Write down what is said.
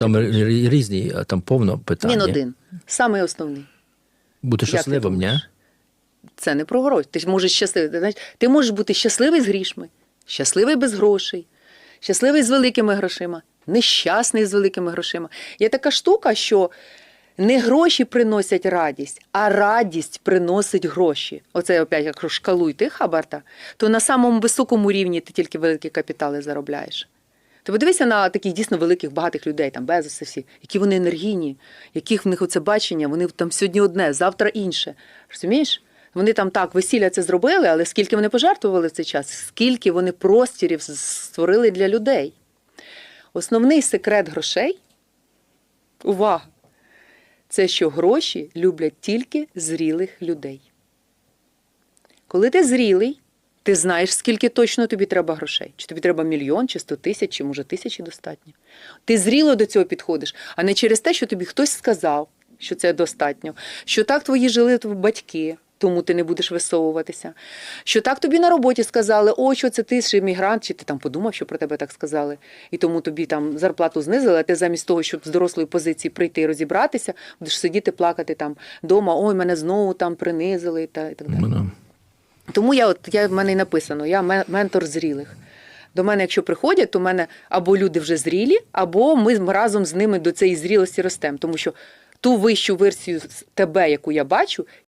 Там різні, там повно питань. Він один. Самий основний. Бути щасливим, ні? Це не про гроші. Ти можеш щасливий. Ти, знаєш, ти можеш бути щасливий з грішми, щасливий без грошей, щасливий з великими грошима, нещасний з великими грошима. Є така штука, що не гроші приносять радість, а радість приносить гроші. Оце опять як шкалу йти хабарта, то на самому високому рівні ти тільки великі капітали заробляєш. Ти подивися на таких дійсно великих багатих людей, там Безоси всі, які вони енергійні, яких в них оце бачення, вони там сьогодні одне, завтра інше. Розумієш? Вони там так весілля це зробили, але скільки вони пожертвували в цей час, скільки вони простірів створили для людей. Основний секрет грошей увага! Це що гроші люблять тільки зрілих людей. Коли ти зрілий, ти знаєш, скільки точно тобі треба грошей. Чи тобі треба мільйон, чи сто тисяч, чи може тисячі достатньо. Ти зріло до цього підходиш, а не через те, що тобі хтось сказав, що це достатньо, що так твої жили твої батьки. Тому ти не будеш висовуватися. Що так тобі на роботі сказали, о, що це ти ж іммігрант, чи ти там подумав, що про тебе так сказали, і тому тобі там зарплату знизили, а ти замість того, щоб з дорослої позиції прийти і розібратися, будеш сидіти, плакати там вдома, ой, мене знову там принизили та і так далі. Ну, да. Тому я от я в мене й написано, я ментор зрілих. До мене, якщо приходять, то в мене або люди вже зрілі, або ми разом з ними до цієї зрілості ростемо. Тому що ту вищу версію тебе, яку я бачу,